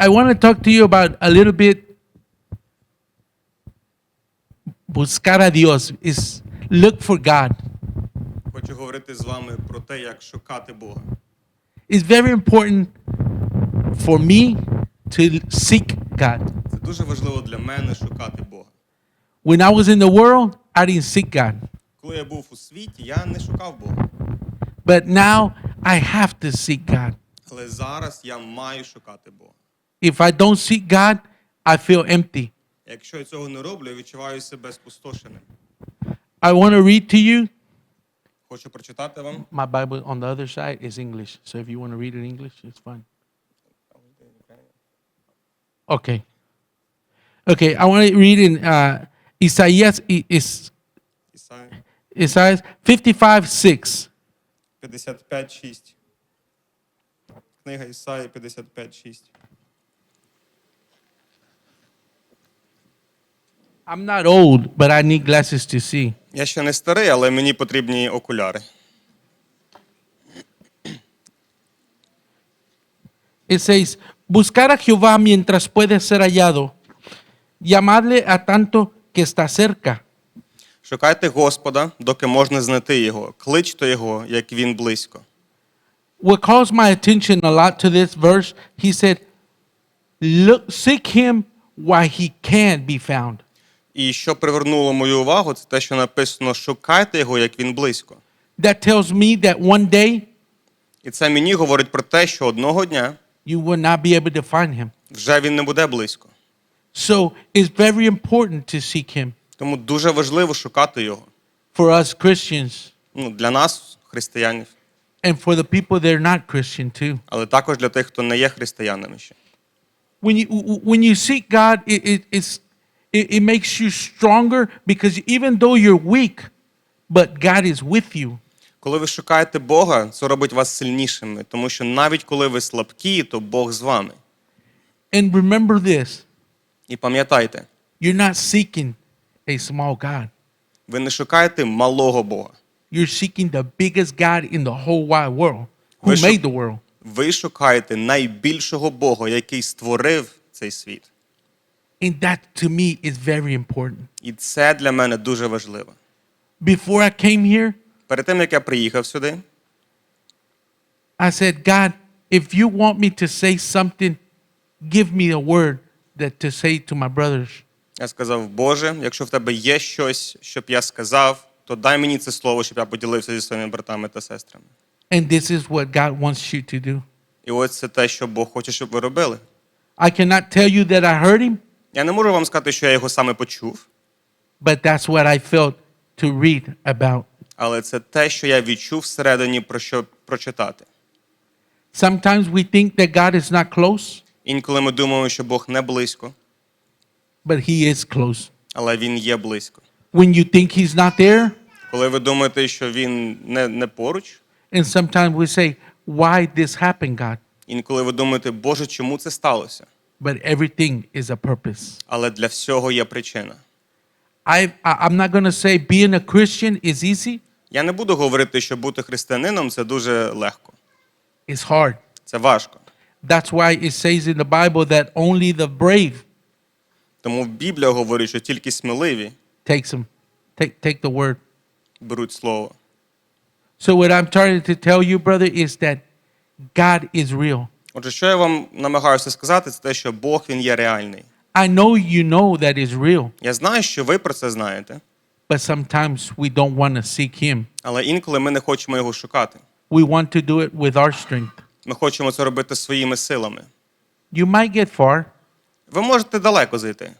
I want to talk to you about a little bit. Buscar a Dios is look for God. Хочу говорити з вами про те, як шукати Бога. It's very important for me to seek God. Це дуже важливо для мене шукати Бога. When I was in the world, I didn't seek God. Коли я був у світі, я не шукав Бога. But now I have to seek God. Але зараз я маю шукати Бога. If I don't seek God, I feel empty. Якщо я цього не роблю, я відчуваю себе спустошеним. I want to read to you. Хочу прочитати вам. My Bible on the other side is English. So if you want to read it in English, it's fine. Okay. Okay, I want to read in uh, Isaiah, is Ісая Isaiah 55 6. 55.6. Книга Ісаї 55.6. I'm not old, but I need glasses to see. Я ще не старий, але мені потрібні окуляри. It says, buscar a Jehová mientras puede ser hallado, llamadle a tanto que está cerca. Шукайте Господа, доки можна знайти його. Кличте його, як він близько. What calls my attention a lot to this verse, he said, Look, seek him while he can be found. І що привернуло мою увагу, це те, що написано: шукайте його, як він близько. That tells me that one day І це мені говорить про те, що одного дня you will not be able to find him. вже він не буде близько. So it's very important to seek him Тому дуже важливо шукати його. for us Christians Ну, для нас, християнів, and for the people that are not Christian too. але також для тих, хто не є християнами ще. When you when you seek God, it, it, it's, it, it makes you stronger because even though you're weak, but God is with you. Коли ви шукаєте Бога, це робить вас сильнішими, тому що навіть коли ви слабкі, то Бог з вами. And remember this І пам'ятайте, you're not seeking a small God, ви не шукаєте малого Бога. you're seeking the biggest God in the whole wide world who Ви made the world. Ви шукаєте найбільшого Бога, який створив цей світ. And that to me is very important. І це для мене дуже важливо. Before I came here, Перед тим, як я приїхав сюди, I said, God, if you want me to say something, give me a word that to say to my brothers. я сказав: Боже, якщо в тебе є щось, щоб я сказав, то дай мені це слово, щоб я поділився зі своїми братами та сестрами. And this is what God wants you to do. І ось це те, що Бог хоче, щоб ви робили. I cannot tell you that I heard him, Я не можу вам сказати, що я його саме почув, but that's what I felt to read about. але це те, що я відчув всередині, про що прочитати. Sometimes we think that God is not close, Інколи ми думаємо, що Бог не близько, but he is close. але Він є близько. When you think he's not there, Коли ви думаєте, що він не, не поруч, and sometimes we say, why this happened, God? інколи ви думаєте, Боже, чому це сталося? But everything is a purpose. Але для всього є причина. I, I'm not going to say being a Christian is easy. Я не буду говорити, що бути християнином це дуже легко. It's hard. Це важко. That's why it says in the Bible that only the brave Тому Біблія говорить, що тільки сміливі takes them. Take take the word. беруть слово. So what I'm trying to tell you, brother, is that God is real. Отже, що я вам намагаюся сказати, це те, що Бог він є реальний. I know you know that is real, Я знаю, що ви про це знаєте, but sometimes we don't want to seek Him. але інколи ми не хочемо його шукати. We want to do it with our strength. Ми хочемо це робити своїми силами. You might get far, Ви можете далеко зайти,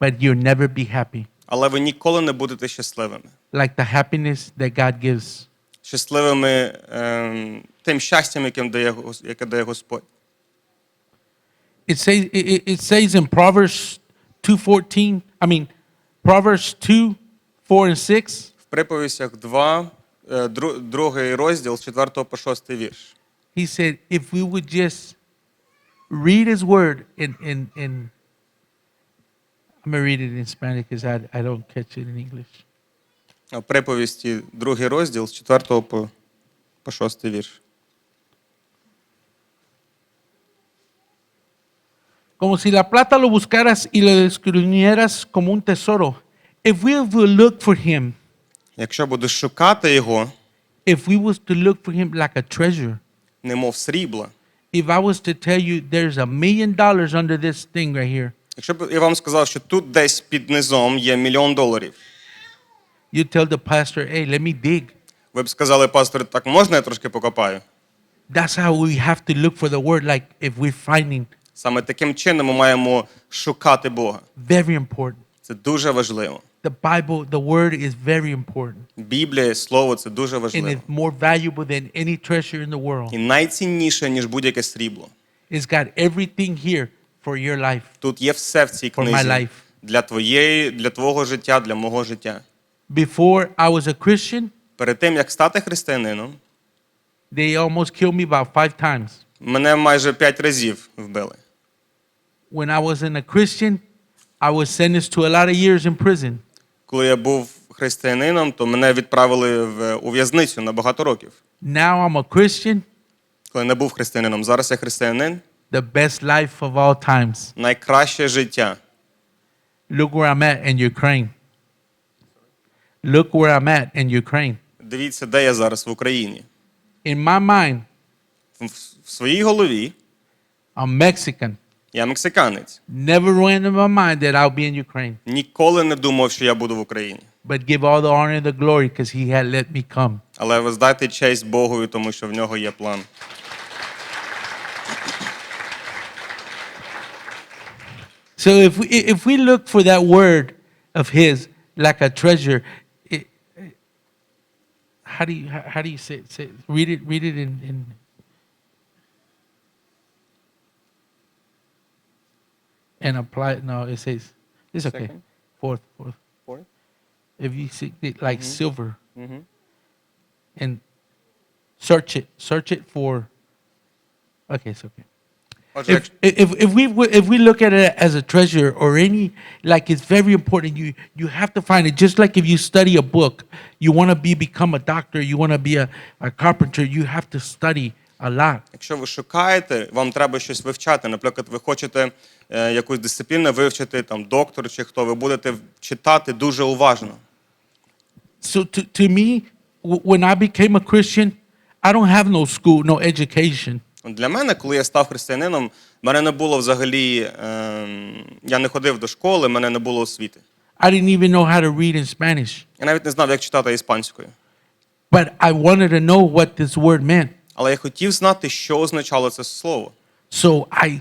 but you'll never be happy але ви ніколи не будете щасливими. like the happiness that God gives. Щасливими ем, тим щастям, яким дає, яке дає Господь. It says it, it- says in Proverbs 2:14, I mean Proverbs 2, 4 and 6, В приповістях 2, е, другий розділ 4 по 6 вірш. he said, if we would just read his word in in in I'm gonna read it in Spanish because I, I don't catch it in English. Приповісті другий розділ з 4 по, по 6 вірш. como si la plata lo buscaras y lo escudriñaras como un tesoro. If we will look for him, Якщо будеш шукати його, if we was to look for him like a treasure, немов срібла, if I was to tell you there's a million dollars under this thing right here, якщо б я вам сказав, що тут десь під низом є мільйон доларів, you tell the pastor, hey, let me dig. ви б сказали, пастор, так можна я трошки покопаю? That's how we have to look for the word, like if we're finding. Саме таким чином ми маємо шукати Бога. Very important. Це дуже важливо. The Bible, the word is very important. Біблія, слово це дуже And it's more valuable than any treasure in the world. І найцінніше, ніж будь-яке срібло. It's got everything here for your life. Тут є все в цій For my life. для твоєї, для твого життя, для мого життя. Before I was a Christian, Перед тим як стати християнином, they almost killed me about five times. Мене майже п'ять разів вбили. When I wasn't a Christian, I was sentenced to a lot of years in prison. Коли я був християнином, то мене відправили в у в'язницю на багато років. Now I'm a Christian, Коли не був християнином, зараз я християнин. the best life of all times. Найкраще життя. Look where I'm at in Ukraine. Look where I'm at in Ukraine. Дивіться, де я зараз в Україні. In my mind, В, своїй голові I'm Mexican. я мексиканець. Never went in my mind that I'll be in Ukraine. Ніколи не думав, що я буду в Україні. But give all the honor and the glory because he had let me come. Але ви здайте честь Богові, тому що в нього є план. So if we, if we look for that word of his like a treasure, it, how do you how do you say, it? say it? read it read it in, in and apply. No, it says it's okay. Second? Fourth, fourth, fourth. If you see it like mm-hmm. silver, mm-hmm. and search it, search it for. Okay, it's okay. Oh, if, if, if, we if we look at it as a treasure or any like it's very important you you have to find it just like if you study a book you want to be become a doctor you want to be a, a carpenter you have to study Якщо ви шукаєте, вам треба щось вивчати. Наприклад, ви хочете е, якусь дисципліну вивчити, там доктор чи хто, ви будете читати дуже уважно. so to, to me when i became a christian i don't have no school no education Для мене, коли я став християнином, мене не було взагалі. ем, я не ходив до школи, мене не було освіти. i didn't even know how to read in spanish Я навіть не знав, як читати іспанською. but i wanted to know what this word meant Але я хотів знати, що означало це слово. So I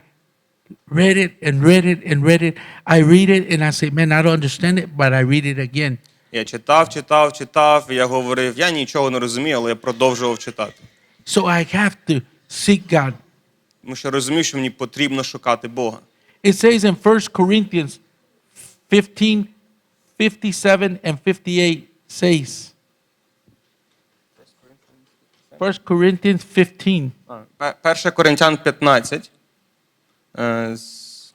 read it and read it and read it. I read it and I say, man, I don't understand it, but I read it again. Я читав, читав, читав, і я говорив, я нічого не розумію, але я продовжував читати. So I have to seek God. Тому що розумів, що мені потрібно шукати Бога. It says in 1 Corinthians 15, 57 and 58 says, 1 Corinthians 15, Пе- 1 Коринтян 15. е, з-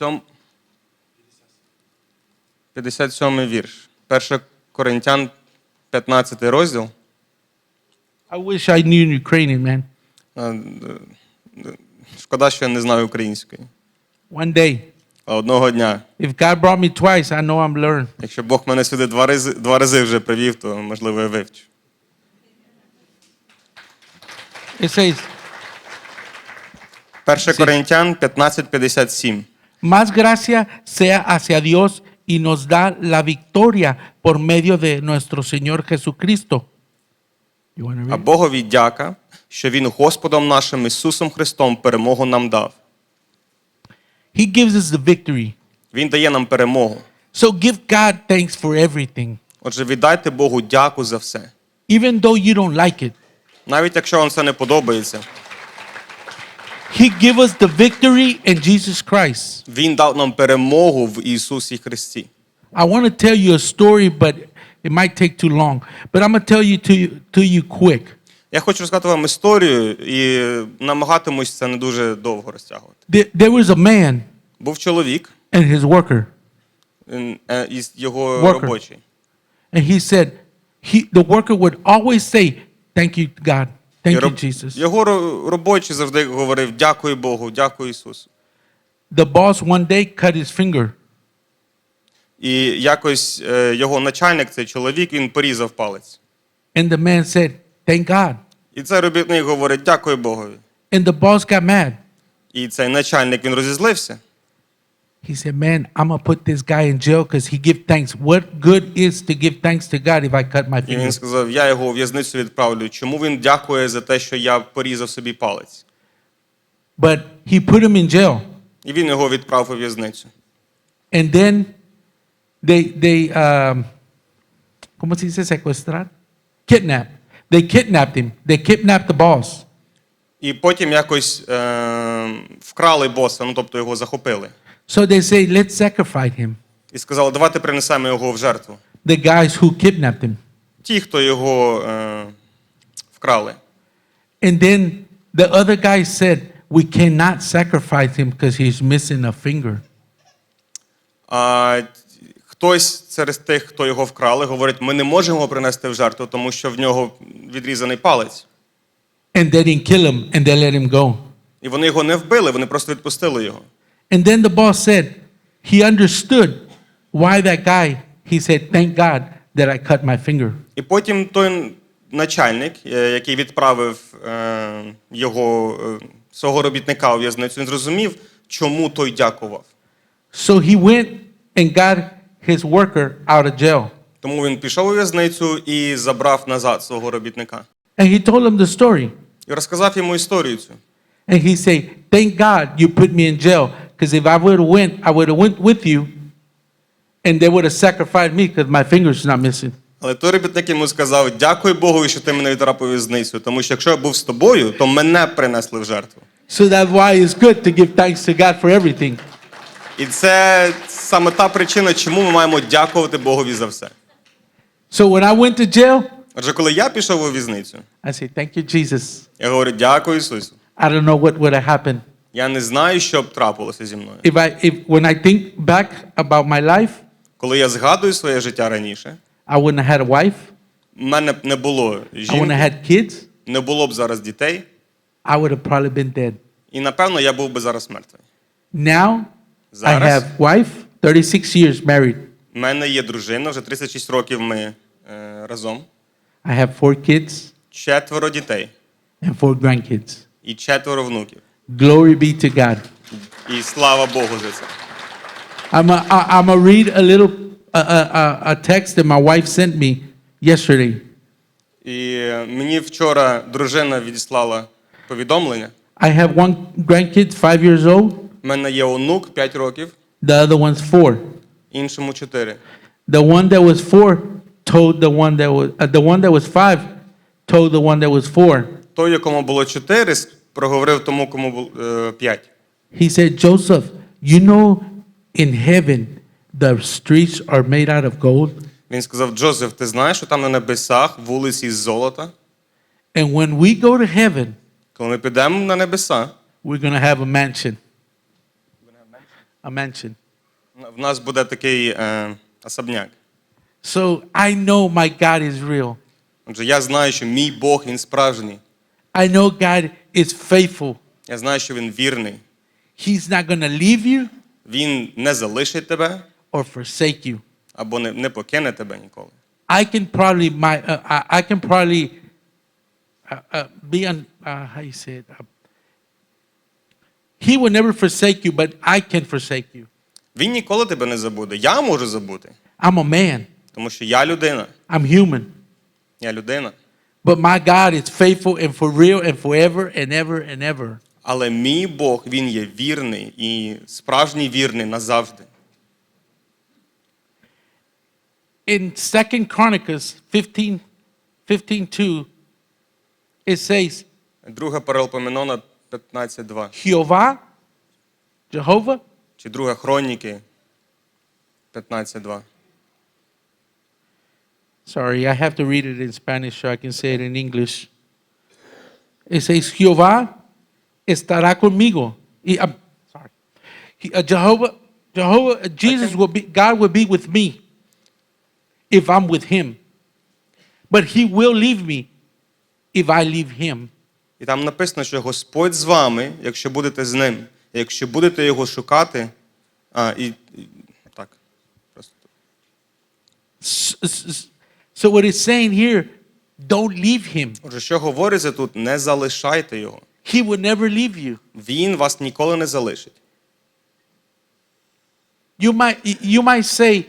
сьом- 57 вірш. 1 Коринтян 15 розділ. I wish I knew Ukrainian, man. Е, е, Шкода, що я не знаю української. One day, А Одного дня. if God brought me twice, I know I'm learned. Якщо Бог мене сюди два рази, два рази вже привів, то можливо я вивчу. It says, 1 Коринтян 15:57. Más gracia sea hacia Dios y nos da la victoria por medio de nuestro Señor Jesucristo. You wanna А? Богові дяка, що Він Господом нашим Ісусом Христом перемогу нам дав. He gives us the victory. Він дає нам перемогу. So give God thanks for everything. Отже, віддайте Богу дяку за все. Even though you don't like it, Навіть якщо вам це не подобається, He give us the victory in Jesus Christ. Він дав нам перемогу в Ісусі Христі. I want to tell you a story, but it might take too long. But I'm going to tell you to, you- to you quick. Я хочу розказати вам історію і намагатимусь це не дуже довго розтягувати. There, there was a man Був чоловік and his worker, е, із його Worker. робочий. and he said, he, the worker would always say, Thank you, God. Thank you, Jesus. Його робочий завжди говорив: дякую Богу, дякую Ісусу. The boss one day cut his finger. І якось е, його начальник, цей чоловік, він порізав палець. And the man said, Thank God. І цей робітник говорить: дякую Богові. And the boss got mad. І цей начальник він розізлився. He said, Man, I'm to put this guy in jail because he give thanks. What good is to give thanks to God if I cut my І він сказав: Я його у в'язницю відправлю. Чому він дякує за те, що я порізав собі палець? But he put him in jail. І він його відправив у в'язницю. And then they, they um, ¿cómo se dice secuestrar? Kidnap. They kidnapped him. They kidnapped the boss. І потім якось е, вкрали боса, ну тобто його захопили. So they say, let's sacrifice him. І сказали, давайте принесемо його в жертву. The guys who kidnapped him. Ті, хто його е, вкрали. And then the other guy said, we cannot sacrifice him because he's missing a finger. А хтось серед тих, хто його вкрали, говорить, ми не можемо його принести в жертву, тому що в нього відрізаний палець. And they didn't kill him and they let him go. І вони його не вбили, вони просто відпустили його. And then the boss said, he understood why that guy, he said, thank God that I cut my finger. І потім той начальник, е, який відправив е, його е, свого робітника у в'язницю, він зрозумів, чому той дякував. So he went and got his worker out of jail. Тому він пішов у в'язницю і забрав назад свого робітника. And he told him the story. І розказав йому історію цю. And he said, thank God you put me in jail. Because if I would have went, I would have went with you and they would have sacrificed me because my finger's not missing. Але той робітник йому сказав: дякую Богу, що ти мене відтрапив у в'язницю, тому що якщо я був з тобою, то мене принесли в жертву. So that's why it's good to give thanks to God for everything. І це саме та причина, чому ми маємо дякувати Богові за все. So when I went to jail, Адже коли я пішов у в'язницю, I say, thank you, Jesus. я говорю, дякую Ісусу. I don't know what would have happened. Я не знаю, що б трапилося зі мною. If I, if, when I think back about my life, Коли я згадую своє життя раніше, I wouldn't have had a wife. в мене б не було I wouldn't have had kids. не було б зараз дітей, I would have probably been dead. і напевно я був би зараз мертвий. Now, I Зараз have wife, 36 years married. в мене є дружина, вже 36 років ми е, разом, I have four kids четверо дітей and four grandkids. і четверо внуків. Glory be to God. І слава Богу за це. I'm going I'm to read a little uh, uh, uh, a text that my wife sent me yesterday. І е, мені вчора дружина відіслала повідомлення. I have one grandkid, five years old. У мене є онук 5 років, The other one's four. іншому 4. The one that was four told the one that was uh, the one that was five told the one that was four. Той, якому було 4, проговорив тому, кому було 5. He said, Joseph, you know, in heaven the streets are made out of gold, Він сказав: Джозеф, ти знаєш, що там на небесах вулиці з золота? and when we go to heaven, Коли ми підемо на небеса, we're gonna have a mansion. A mansion. в нас буде такий е, особняк. So I know my God is real. Отже, я знаю, що мій Бог він справжній. I know God is faithful. Я знаю, що він вірний. He's not gonna leave you Він не залишить тебе or forsake you. або не, не покине тебе ніколи. I can probably my uh, I, I can probably uh, uh, be on uh, how you say it. Uh, he will never forsake you, but I can forsake you. Він ніколи тебе не забуде. Я можу забути, I'm a man. тому що я людина. I'm human. Я людина. But my God is faithful and for real and forever and ever and ever. Але мій Бог, він є вірний і справжній вірний назавжди. In Second Chronicles 15, 15 2, it says, Друга Паралпоменона 15.2. Jehovah, Jehovah, Чи друга Хроніки 15.2. Sorry, I have to read it in Spanish so I can say it in English. It says, Jehová estará conmigo. Y, um, sorry. He- uh, Jehovah, Jehovah, uh, Jesus will be, God will be with me if I'm with him. But he will leave me if I leave him. І там написано, що Господь з вами, якщо будете з ним, і якщо будете його шукати. А, і, і так. Просто. S- s- s- So what it's saying here, don't leave him. Отже, що говориться тут, не залишайте його. He will never leave you. Він вас ніколи не залишить. You might you might say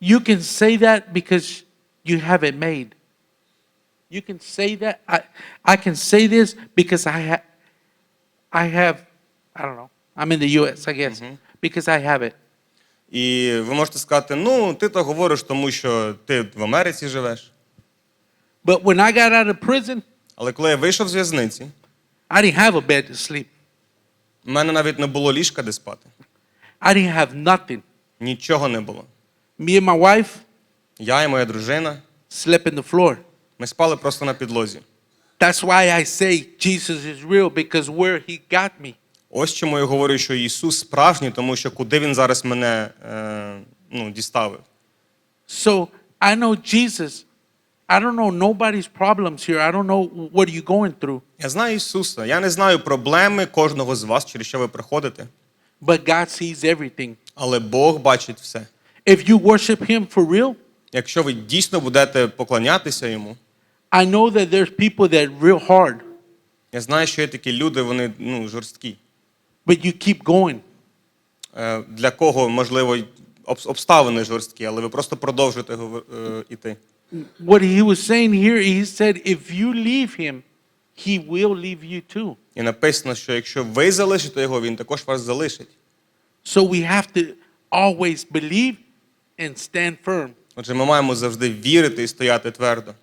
you can say that because you have it made. You can say that I I can say this because I have I have I don't know. I'm in the US, I guess. Because I have it. І ви можете сказати, ну, ти то говориш, тому що ти в Америці живеш. But when I got out of prison, Але коли я вийшов з в'язниці, I didn't have a bed to sleep. в мене навіть не було ліжка, де спати. I didn't have nothing. Нічого не було. Me and my wife Я і моя дружина, slept in the floor. ми спали просто на підлозі. That's why I say Jesus is real because where he got me. Ось чому я говорю, що Ісус справжній, тому що куди Він зараз мене е, ну, діставив. So I know Jesus. I don't know nobody's problems here. I don't know what you're going through. Я знаю Ісуса. Я не знаю проблеми кожного з вас, через що ви приходите, But God sees everything. але Бог бачить все. If you worship him for real, Якщо ви дійсно будете поклонятися йому, I know that there's people that real hard, я знаю, що є такі люди, вони ну, жорсткі. But you keep going. Е, Для кого, можливо, обс- обставини жорсткі, але ви просто продовжуєте говор- е, іти. What he was saying here, he said, if you leave him, he will leave you too. І написано, що якщо ви залишите його, він також вас залишить. So we have to always believe and stand firm Отже, ми маємо завжди вірити і стояти твердо.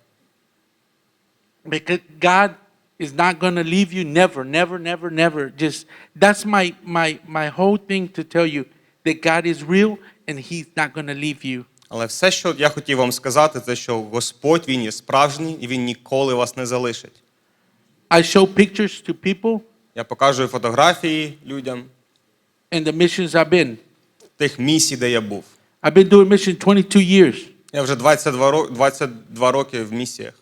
because God is not going to leave you never, never, never, never. Just that's my my my whole thing to tell you that God is real and he's not going to leave you. Але все, що я хотів вам сказати, це що Господь він є справжній і він ніколи вас не залишить. I show pictures to people Я показую фотографії людям and the missions I've been. тих місій, де я був. I've been doing mission 22 years. Я вже 22, ро- 22 роки в місіях.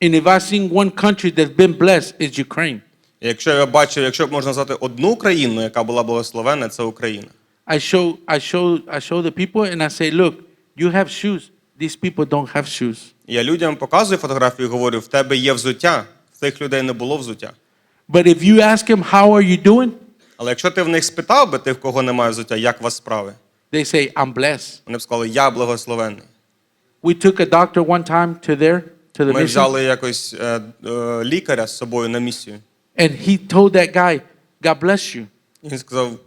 And if I seen one country that's been blessed, it's Ukraine. І якщо я бачив, якщо б можна назвати одну країну, яка була благословена, це Україна. I show, I show, I show the people and I say, look, you have shoes. These people don't have shoes. І я людям показую фотографію і говорю: в тебе є взуття, в цих людей не було взуття. But if you ask them, how are you doing? Але якщо ти в них спитав би тих, в кого немає взуття, як у вас справи, They say, I'm blessed. вони б сказали, я благословенний. We took a doctor one time to there, to the Ми mission. взяли якось е, е, лікаря з собою на місію. And he told that guy, God bless you. І він сказав,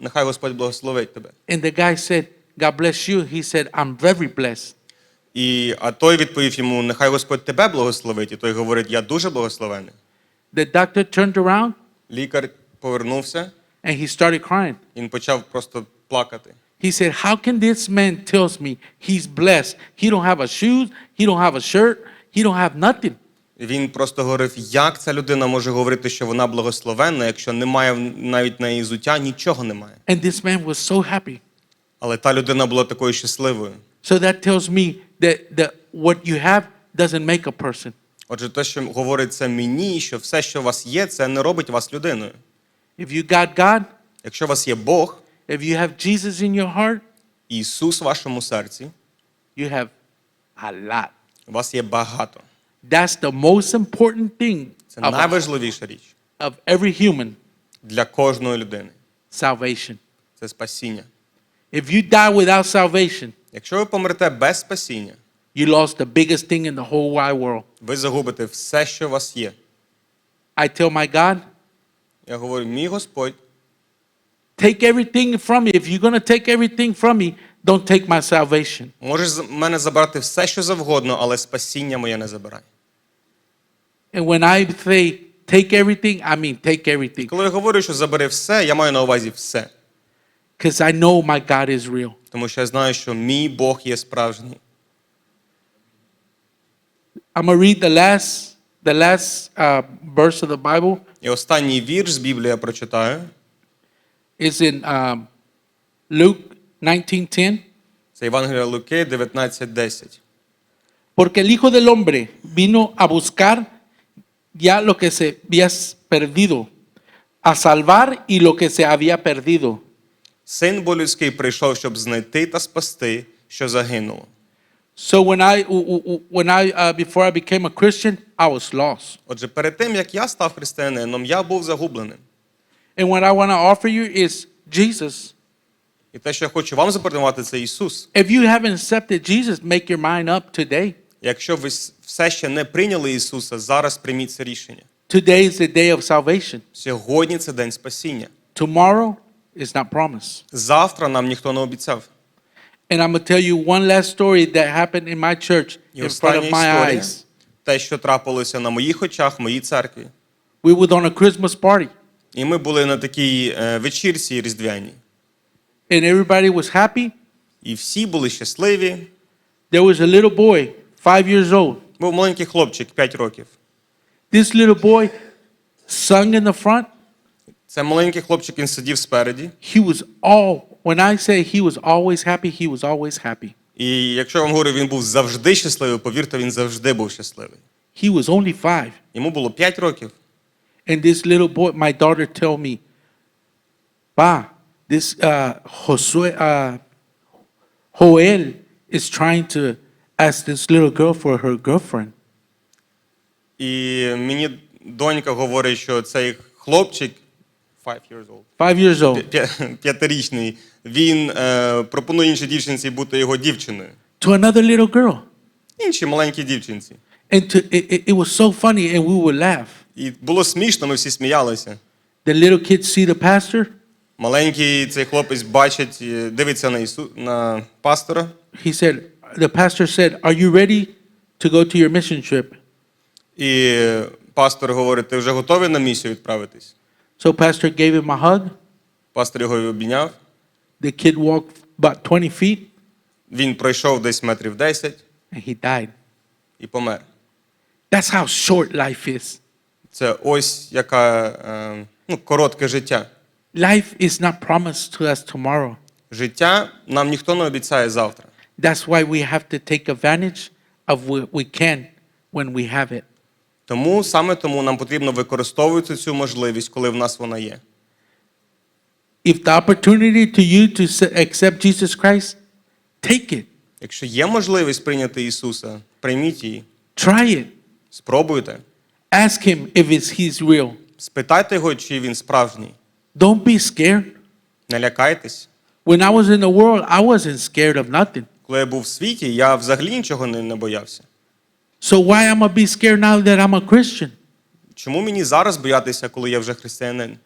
нехай Господь благословить тебе. And the guy said, God bless you. He said, I'm very blessed. І, а той відповів йому, нехай Господь тебе благословить. І той говорить, я дуже благословений. The doctor turned around Лікар повернувся, and he started crying. він почав просто плакати. He said, How can this man tells me he's blessed? He don't have a shoes, he don't have a shirt, he don't have nothing. Він просто говорив, як ця людина може говорити, що вона благословенна, якщо немає навіть на її взуття, нічого немає. And this man was so happy. Але та людина була такою щасливою. So that tells me that, that what you have doesn't make a person. Отже, те, що говорить це мені, що все, що у вас є, це не робить вас людиною. If you got God, Якщо у вас є Бог, if you have Jesus in your heart, Ісус в вашому серці, you have a lot. у вас є багато. That's the most important thing Це of, найважливіша річ of every human для кожної людини. salvation. Це спасіння. If you die without salvation, Якщо ви помрете без спасіння, you lost the biggest thing in the whole wide world. ви загубите все, що у вас є. I tell my God, Я говорю, мій Господь, take everything from me. If you're going to take everything from me, don't take my salvation. можеш з мене забрати все, що завгодно, але спасіння моє не забирай. And when I say take everything, I mean take everything. Коли я говорю, що забери все, я маю на увазі все. Because I know my God is real. Тому що я знаю, що мій Бог є справжній. I'm going to read the last, the last uh, verse of the Bible. І останній вірш з Біблії я прочитаю. It's in um, Luke 19:10. Це Євангелія Луки 19.10. Porque el Hijo del Hombre vino a buscar ya lo que se había perdido, a salvar y lo que se había perdido. Син бо людський прийшов, щоб знайти та спасти, що загинуло. So when I, when I, uh, before I became a Christian, I was lost. Отже, перед тим, як я став християнином, я був загубленим. And what I want to offer you is Jesus. І те, що я хочу вам запропонувати, це Ісус. If you haven't accepted Jesus, make your mind up today. Якщо ви с- все ще не прийняли Ісуса, зараз прийміть це рішення. Today is the day of salvation. Сьогодні це день спасіння. Tomorrow is not promised. Завтра нам ніхто не обіцяв. And I'm going to tell you one last story that happened in my church І in front остання of my історія, eyes. те, що трапилося на моїх очах, в моїй церкві. We were on a Christmas party, І ми були на такій е, вечірці різдвяній. and everybody was happy. І всі були щасливі. There was a little boy, five years old. Був маленький хлопчик, 5 років. This little boy sung in the front. Це маленький хлопчик, він сидів спереді. He was all, when I say he was always happy, he was always happy. І якщо я вам говорю, він був завжди щасливий, повірте, він завжди був щасливий. He was only five. Йому було 5 років. And this little boy, my daughter tell me, Pa, this uh, Josue, uh, Joel is trying to ask this little girl for her girlfriend. І мені донька говорить, що цей хлопчик, five years old, Five years old. п'я- п'ятирічний, він е, пропонує іншій дівчинці бути його дівчиною. To another little girl. Іншій маленькій дівчинці. And to, it, it, it was so funny, and we would laugh. І було смішно, ми всі сміялися. The little kids see the pastor. Маленький цей хлопець бачить, е, дивиться на Ісу, на пастора. He said, the pastor said, Are you ready to go to your mission trip? І пастор говорить: ти вже готовий на місію відправитись? So pastor gave him a hug. Пастор його обійняв. The kid walked about 20 feet, Він пройшов десь метрів 10 and he died. і помер. That's how short life is. Це ось яка е, ну, коротке життя. Life is not promised to us tomorrow. Життя нам ніхто не обіцяє завтра. That's why we have to take advantage of what we can when we have it. Тому саме тому нам потрібно використовувати цю можливість, коли в нас вона є. If the opportunity to you to accept Jesus Christ, take it. Якщо є можливість прийняти Ісуса, прийміть її, Try it. спробуйте, Ask him if it's he's real. спитайте його, чи він справжній. Don't be scared. Не лякайтесь. When I was in the world, I wasn't scared of nothing. Коли я був в світі, я взагалі нічого не, не боявся. So why am I be scared now that I'm a Christian? Чому мені зараз боятися, коли я вже християнин?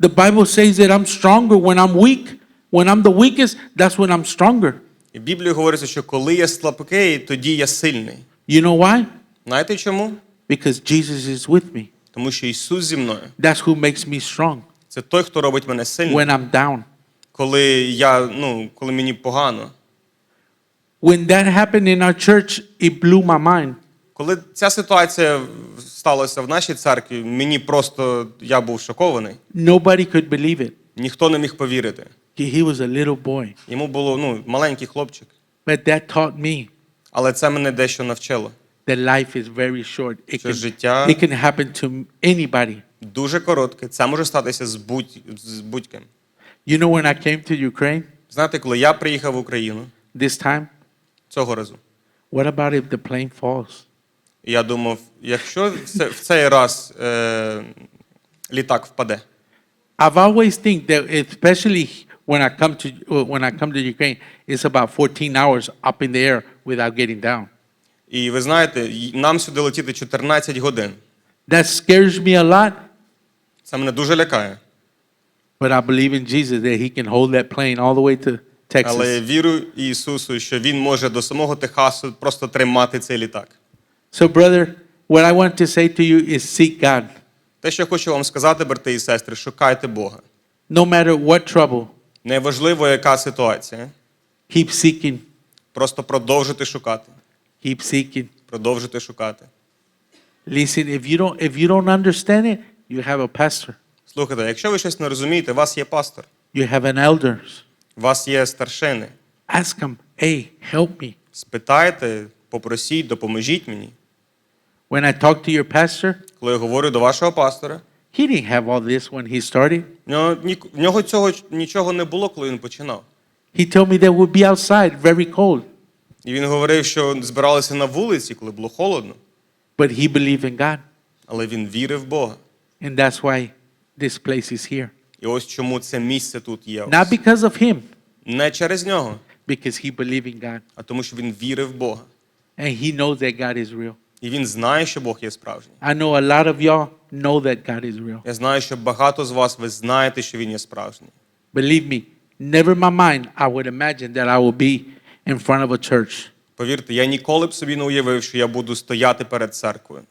The Bible says that I'm stronger when I'm weak. When I'm the weakest, that's when I'm stronger. І в Біблії говориться, що коли я слабкий, тоді я сильний. You know why? Знаєте чому? Because Jesus is with me. Тому що Ісус зі мною. That's who makes me strong Це той, хто робить мене сильним, when I'm down. коли я, ну, коли мені погано. When that happened in our church, it blew my mind. Коли ця ситуація сталася в нашій церкві, мені просто я був шокований. Nobody could believe it. Ніхто не міг повірити. He he was a little boy. Йому було ну, маленький хлопчик. But that taught me Але це мене дещо навчило. that life is very short. It Що can, життя- it can happen to anybody. Дуже коротке. Це може статися з будь з будь-ким. You know, when I came to Ukraine Знаєте, коли я приїхав в Україну this time, цього разу, what about if the plane falls? я думав, якщо в це- в цей раз е, літак впаде, I've always think that, especially when I come to when I come to Ukraine, it's about 14 hours up in the air without getting down. І ви знаєте, нам сюди летіти 14 годин. That scares me a lot, Це мене дуже лякає. but I believe in Jesus that He can hold that plane all the way to Але я Texas. вірю Ісусу, що Він може до самого Техасу просто тримати цей літак. So, brother, what I want to say to you is seek God. Те, що я хочу вам сказати, брати і сестри, шукайте Бога. No matter what trouble, Неважливо, яка ситуація, keep seeking, просто продовжуйте шукати. Keep seeking. Продовжуйте шукати. Listen, if you don't if you don't understand it, you have a pastor. Слухайте, якщо ви щось не розумієте, у вас є пастор, You have an elders. у вас є старшини. Ask them, hey, help me. Спитайте, попросіть, допоможіть мені. When I talk to your pastor, Коли я говорю до вашого пастора, he didn't have all this when he started. в нього, цього нічого не було, коли він починав. He told me that we'll be outside very cold, І він говорив, що збиралися на вулиці, коли було холодно, but he believed in God. але він вірив в Бога. And that's why this place is here. І ось чому це місце тут є. Not because of him, Не через нього, because he believed in God. а тому, що він вірив в Бога. And he knows that God is real. І він знає, що Бог є справжній. I know a lot of y'all know that God is real. Я знаю, що багато з вас ви знаєте, що він є справжній. Believe me, never in my mind I would imagine that I will be in front of a church. Повірте, я ніколи б собі не уявив, що я буду стояти перед церквою.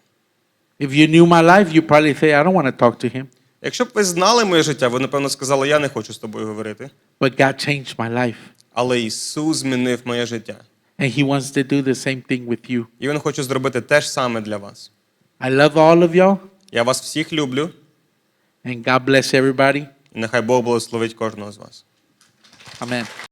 If you knew my life, you'd probably say, I don't want to talk to him. Якщо б ви знали моє життя, ви напевно сказали, я не хочу з тобою говорити. But God changed my life. Але Ісус змінив моє життя. And he wants to do the same thing with you. І Він хоче зробити те ж саме для вас. I love all of y'all, Я вас всіх люблю, and God bless everybody. і нехай Бог благословить кожного з вас. Amen.